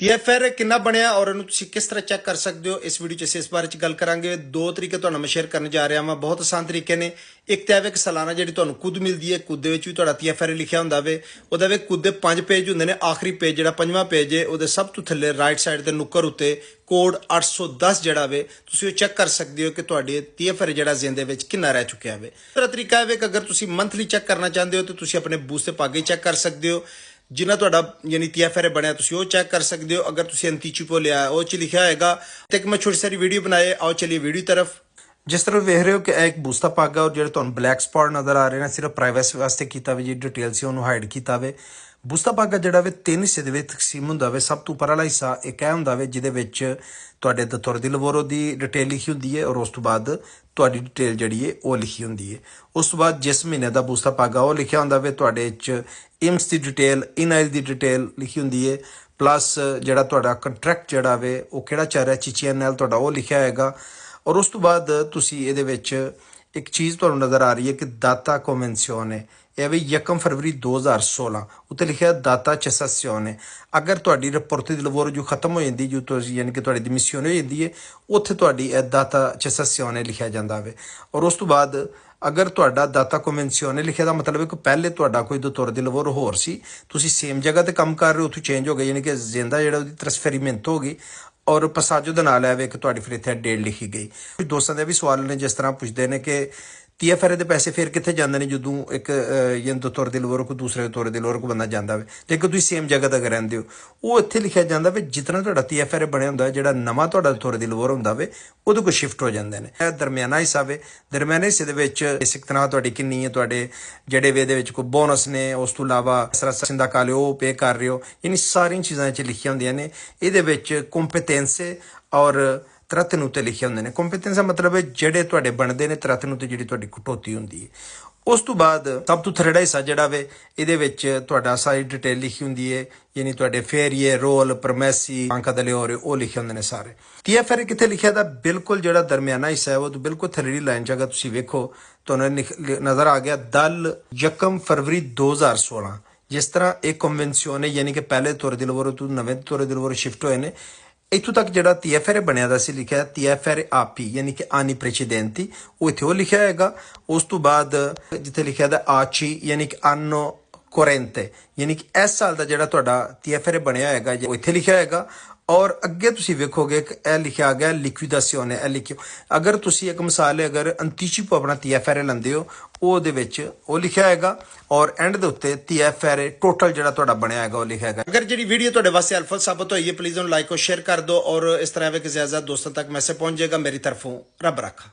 TFR ਕਿੰਨਾ ਬਣਿਆ ਔਰ ਉਹਨੂੰ ਤੁਸੀਂ ਕਿਸ ਤਰ੍ਹਾਂ ਚੈੱਕ ਕਰ ਸਕਦੇ ਹੋ? ਇਸ ਵੀਡੀਓ 'ਚ ਅਸੀਂ ਇਸ ਬਾਰੇ 'ਚ ਗੱਲ ਕਰਾਂਗੇ। ਦੋ ਤਰੀਕੇ ਤੁਹਾਨੂੰ ਮੈਂ ਸ਼ੇਅਰ ਕਰਨ ਜਾ ਰਿਹਾ ਹਾਂ ਬਹੁਤ ਆਸਾਨ ਤਰੀਕੇ ਨੇ। ਇੱਕ ਤਾਂ ਹੈ ਕਿ ਸਾਲਾਨਾ ਜਿਹੜੀ ਤੁਹਾਨੂੰ ਕੁੱਦ ਮਿਲਦੀ ਹੈ ਕੁੱਦ ਦੇ ਵਿੱਚ ਵੀ ਤੁਹਾਡਾ TFR ਲਿਖਿਆ ਹੁੰਦਾ ਵੇ। ਉਹਦਾ ਵੇ ਕੁੱਦ ਦੇ ਪੰਜ ਪੇਜ ਹੁੰਦੇ ਨੇ। ਆਖਰੀ ਪੇਜ ਜਿਹੜਾ ਪੰਜਵਾਂ ਪੇਜ ਹੈ, ਉਹਦੇ ਸਭ ਤੋਂ ਥੱਲੇ ਰਾਈਟ ਸਾਈਡ ਦੇ ਨੁੱਕਰ ਉੱਤੇ ਕੋਡ 810 ਜਿਹੜਾ ਵੇ, ਤੁਸੀਂ ਉਹ ਚੈੱਕ ਕਰ ਸਕਦੇ ਹੋ ਕਿ ਤੁਹਾਡੇ TFR ਜਿਹੜਾ ਜ਼ਿੰਦੇ ਵਿੱਚ ਕਿੰਨਾ ਰਹਿ ਚੁੱਕਿਆ ਵੇ। ਦੂਸਰਾ ਤਰੀਕਾ ਹੈ ਕਿ ਅਗਰ ਤੁਸੀਂ ਮੰਥਲੀ ਚੈੱਕ ਕਰਨਾ ਚਾਹੁੰਦੇ ਹੋ, ਤਾਂ ਤੁਸੀਂ ਆਪਣੇ ਬੂਸ ਤੇ ਪਾਗੇ ਚੈੱਕ ਕਰ ਸਕਦੇ ਹੋ। ਜਿੰਨਾ ਤੁਹਾਡਾ ਯਾਨੀ TFR ਬਣਿਆ, ਤੁਸੀਂ ਉਹ ਚੈੱਕ ਕਰ ਸਕਦੇ ਹੋ। ਅਗਰ ਤੁਸੀਂ ਅੰਤੀਚੀਪੋ ਲਿਆ, ਉਹ ਚ ਲਿਖਿਆ ਹੋਏਗਾ। ਤੇ ਇੱਕ ਮੈਂ ਛੋਟੀ ਸਾਰੀ ਵੀਡੀਓ ਬਣਾਏ, ਆਓ ਚਲਿਏ ਵੀਡੀਓ ਤਰਫ। ਜਿਸ ਤਰ੍ਹਾਂ ਵੇਖ ਰਹੇ ਹੋ ਕਿ ਇਹ ਇੱਕ ਬੂਸਤਾ ਪੱਗ ਹੈ ਔਰ ਜਿਹੜੇ ਤੁਹਾਨੂੰ ਬਲੈਕ ਸਪੌਟ ਨਜ਼ਰ ਆ ਰਹੇ ਨੇ, ਸਿਰਫ ਪ੍ਰਾਈਵੇਸੀ ਵਾਸਤੇ ਕੀਤਾ ਵੀ ਜਿਹੜੀ ਡਿਟੇਲ ਸੀ ਉਹਨੂੰ ਹਾਈਡ ਕੀਤਾ ਵੇ। ਬੂਸਤਾ ਪੱਗ ਜਿਹੜਾ ਵੇ, ਤਿੰਨ ਹਿੱਸੇ ਦੇ ਵਿੱਚ ਤਕਸੀਮ ਹੁੰਦਾ ਵੇ। ਸਭ ਤੋਂ ਉੱਪਰ ਵਾਲਾ ਹਿੱਸਾ ਇੱਕ ਇਹ ਹੁੰਦਾ ਵੇ ਜਿਹਦੇ ਵਿੱਚ ਤੁਹਾਡੇ ਦਤੁਰ ਦੀ ਲਵੋਰੋ ਦੀ ਡਿਟੇਲ ਲਿਖੀ ਹੁੰਦੀ ਹੈ ਔਰ ਉਸ ਤੋਂ ਬਾਅਦ ਤੁਹਾਡੀ ਡਿਟੇਲ ਜਿਹੜੀ ਹੈ ਉਹ ਲਿਖੀ ਹੁੰਦੀ ਹੈ। ਉਸ ਤੋਂ ਬਾਅਦ ਜਿਸ ਮਹੀਨੇ ਦਾ ਬੂਸਤਾ ਪੱਗ ਆ, ਉਹ ਲਿਖਿਆ ਹੁੰਦਾ ਵੇ, ਤੁਹਾਡੇ ਵਿੱਚ ਇਮਸ ਦੀ ਡਿਟੇਲ ਇਨਾਈਲ ਦੀ ਡਿਟੇਲ ਲਿਖੀ ਹੁੰਦੀ ਹੈ। ਪਲੱਸ ਜਿਹੜਾ ਤੁਹਾਡਾ ਕੰਟਰੈਕਟ ਜਿਹੜਾ ਵੇ, ਉਹ ਕਿਹੜਾ ਚੱਲ ਰਿਹਾ? ਚੀਚੀਐਨਐਲ ਤੁਹਾਡਾ ਉਹ ਲਿਖਿਆ ਹੋਏਗਾ। ਔਰ ਉਸ ਤੋਂ ਬਾਅਦ ਤੁਸੀਂ ਇਹਦੇ ਵਿੱਚ ਇੱਕ ਚੀਜ਼ ਤੁਹਾਨੂੰ ਨਜ਼ਰ ਆ ਰਹੀ ਹੈ ਕਿ ਦਾਤਾ ਕਨਵੈਂਸੀਓਨੇ ਇਹ ਵੀ 1 ਫਰਵਰੀ 2016 ਉੱਤੇ ਲਿਖਿਆ ਦਾਤਾ cessazione ਅਗਰ ਤੁਹਾਡੀ ਰਿਪੋਰਟ ਦੀ ਲਵੋਰ ਜੋ ਖਤਮ ਹੋ ਜਾਂਦੀ ਜੋ ਤੁਸੀਂ ਯਾਨੀ ਕਿ ਤੁਹਾਡੀ ਮਿਸ਼ਨ ਹੋ ਜਾਂਦੀ ਹੈ, ਉੱਥੇ ਤੁਹਾਡੀ ਇਹ ਦਾਤਾ cessazione ਲਿਖਿਆ ਜਾਂਦਾ ਵੇ ਔਰ ਉਸ ਤੋਂ ਬਾਅਦ ਅਗਰ ਤੁਹਾਡਾ ਦਾਤਾ ਕਨਵੈਂਸੀਓਨੇ ਲਿਖਿਆ ਦਾ ਮਤਲਬ ਹੈ ਕਿ ਪਹਿਲੇ ਤੁਹਾਡਾ ਕੋਈ ਦਤੁਰ ਦੀ ਲਵੋਰ ਹੋਰ ਸੀ। ਤੁਸੀਂ ਸੇਮ ਜਗ੍ਹਾ ਤੇ ਕੰਮ ਕਰ ਰਹੇ ਹੋ, ਉੱਥੇ ਚੇਂਜ ਹੋ ਗਿਆ ਯਾਨੀ ਕਿ ਜ਼ਿੰਦਾ ਜਿਹੜਾ ਉਹਦੀ ਟ੍ਰਾਂਸਫੈਰੀਮੈਂਟ ਹੋ ਗਈ। ਔਰ ਪਸਾਜੋ ਦੇ ਨਾਲ ਆਵੇ ਕਿ ਤੁਹਾਡੀ ਫਿਰ ਇੱਥੇ ਡੇਟ ਲਿਖੀ ਗਈ। ਕੁਝ ਦੋਸਤਾਂ ਦੇ ਵੀ ਸਵਾਲ ਨੇ, ਜਿਸ ਤਰ੍ਹਾਂ ਪੁੱਛਦੇ ਨੇ ਕਿ TFR ਦੇ ਪੈਸੇ ਫਿਰ ਕਿੱਥੇ ਜਾਂਦੇ ਨੇ ਜਦੋਂ ਇੱਕ ਯੰਦ ਤੌਰ ਦੇ ਲੋਰ ਕੋ, ਦੂਸਰੇ ਤੌਰ ਦੇ ਲੋਰ ਕੋ ਬੰਦਾ ਜਾਂਦਾ ਹੋਵੇ ਲੇਕਿਨ ਤੁਸੀਂ ਸੇਮ ਜਗ੍ਹਾ ਤੇ ਰਹਿੰਦੇ ਹੋ। ਉਹ ਇੱਥੇ ਲਿਖਿਆ ਜਾਂਦਾ ਵੀ, ਜਿਤਨਾ ਤੁਹਾਡਾ TFR ਬਣਿਆ ਹੁੰਦਾ ਜਿਹੜਾ ਨਵਾਂ ਤੁਹਾਡਾ ਤੌਰ ਦੇ ਲੋਰ ਹੁੰਦਾ ਵੇ, ਉਹਦੇ ਕੋ ਸ਼ਿਫਟ ਹੋ ਜਾਂਦੇ ਨੇ। ਇਹ ਦਰਮਿਆਨਾ ਹਿੱਸਾ ਵੇ। ਦਰਮਿਆਨੇ ਹਿੱਸੇ ਦੇ ਵਿੱਚ ਬੇਸਿਕ ਤਨਖਾਹ ਤੁਹਾਡੀ ਕਿੰਨੀ ਹੈ, ਤੁਹਾਡੇ ਜਿਹੜੇ ਵੇ ਦੇ ਵਿੱਚ ਕੋਈ ਬੋਨਸ ਨੇ, ਉਸ ਤੋਂ ਇਲਾਵਾ ਸਰਾ ਸਿੰਦਾ ਕਾਲਿਓ ਪੇ ਕਰ ਰਹੇ ਹੋ। ਯਾਨੀ ਸਾਰੀਆਂ ਚੀਜ਼ਾਂ 'ਚ ਲਿਖੀਆਂ ਹੁੰਦੀਆਂ ਨੇ। ਇਹਦੇ ਵਿੱਚ ਕੰਪੀਟੈਂਸੇ ਔਰ ਤਰਤਨ ਉੱਤੇ ਲਿਖੇ ਹੁੰਦੇ ਨੇ। ਕੰਪੀਟੈਂਸ ਦਾ ਮਤਲਬ ਹੈ ਜਿਹੜੇ ਤੁਹਾਡੇ ਬਣਦੇ ਨੇ ਤਰਤਨ ਉੱਤੇ ਜਿਹੜੀ ਤੁਹਾਡੀ ਕਟੌਤੀ ਹੁੰਦੀ ਹੈ। ਉਸ ਤੋਂ ਬਾਅਦ ਸਭ ਤੋਂ ਥਰੜਾ ਹਿੱਸਾ ਜਿਹੜਾ ਵੇ, ਇਹਦੇ ਵਿੱਚ ਤੁਹਾਡਾ ਸਾਰੀ ਡਿਟੇਲ ਲਿਖੀ ਹੁੰਦੀ ਹੈ, ਯਾਨੀ ਤੁਹਾਡੇ ਫੇਰੀਏ ਰੋਲ ਪਰਮੈਸੀ ਅੰਕਾ ਦਲੇ ਹੋਰ ਉਹ ਲਿਖੇ ਹੁੰਦੇ ਨੇ ਸਾਰੇ। TFR ਕਿੱਥੇ ਲਿਖਿਆ ਦਾ ਬਿਲਕੁਲ ਜਿਹੜਾ ਦਰਮਿਆਨਾ ਹਿੱਸਾ ਹੈ, ਉਹ ਤੋਂ ਬਿਲਕੁਲ ਥਰੜੀ ਲਾਈਨ ਚ ਤੁਸੀਂ ਵੇਖੋ, ਤੁਹਾਨੂੰ ਨਜ਼ਰ ਆ ਗਿਆ ਦਲ ਯਕਮ ਫਰਵਰੀ 2016 ਜਿਸ ਤਰ੍ਹਾਂ ਇਹ ਕਨਵੈਨਸ਼ਨ ਹੈ ਯਾਨੀ ਕਿ ਪਹਿਲੇ ਤੌਰ ਦੇ ਤੋਂ ਨਵੇਂ ਤੌਰ ਦੇ ਸ਼ਿਫਟ ਹੋਏ ਨੇ ਇੱਥੋਂ ਤੱਕ ਜਿਹੜਾ TFR ਬਣਿਆ ਦਾ ਸੀ ਲਿਖਿਆ TFR ਆਪੀ ਯਾਨੀ ਕਿ ਆਨੀ ਪ੍ਰੈਸੀਡੈਂਟੀ ਉਹ ਇੱਥੇ ਉਹ ਲਿਖਿਆ ਹੈਗਾ ਉਸ ਤੋਂ ਬਾਅਦ ਜਿੱਥੇ ਲਿਖਿਆ ਦਾ ਆਚੀ ਯਾਨੀ ਕਿ anno corrente. ਯਾਨੀ ਕਿ ਇਸ ਸਾਲ ਦਾ ਜਿਹੜਾ ਤੁਹਾਡਾ TFR ਬਣਿਆ ਹੋਏਗਾ ਉਹ ਇੱਥੇ ਲਿਖਿਆ ਹੋਏਗਾ ਔਰ ਅੱਗੇ ਤੁਸੀਂ ਵੇਖੋਗੇ ਕਿ ਇਹ ਲਿਖਿਆ ਗਿਆ ਲਿਕੁਇਡੇਸ਼ਨ ਹੈ, ਇਹ ਲਿਖਿਓ। ਅਗਰ ਤੁਸੀਂ ਇੱਕ ਮਿਸਾਲ ਹੈ, ਅਗਰ ਅੰਤੀਚਿਪੋ ਆਪਣਾ TFR ਲੈਂਦੇ ਹੋ, ਉਹਦੇ ਵਿੱਚ ਉਹ ਲਿਖਿਆ ਹੈਗਾ ਔਰ ਐਂਡ ਦੇ ਉੱਤੇ TFR ਟੋਟਲ ਜਿਹੜਾ ਤੁਹਾਡਾ ਬਣਿਆ ਹੈਗਾ ਉਹ ਲਿਖਿਆ ਹੈਗਾ ਅਗਰ ਜਿਹੜੀ ਵੀਡੀਓ ਤੁਹਾਡੇ ਵਾਸਤੇ ਹੈਲਪਫੁਲ ਸਾਬਤ ਹੋਈ ਹੈ ਪਲੀਜ਼ ਉਹਨੂੰ ਲਾਈਕ ਔਰ ਸ਼ੇਅਰ ਕਰ ਦਿਓ ਔਰ ਇਸ ਤਰ੍ਹਾਂ ਵੇ ਕਿ ਜ਼ਿਆਦਾ ਦੋਸਤਾਂ ਤੱਕ ਮੈਸੇਜ ਪਹੁੰਚ ਜਾਏਗਾ, ਮੇਰੀ ਤਰਫੋਂ ਰੱਬ ਰੱਖਾ।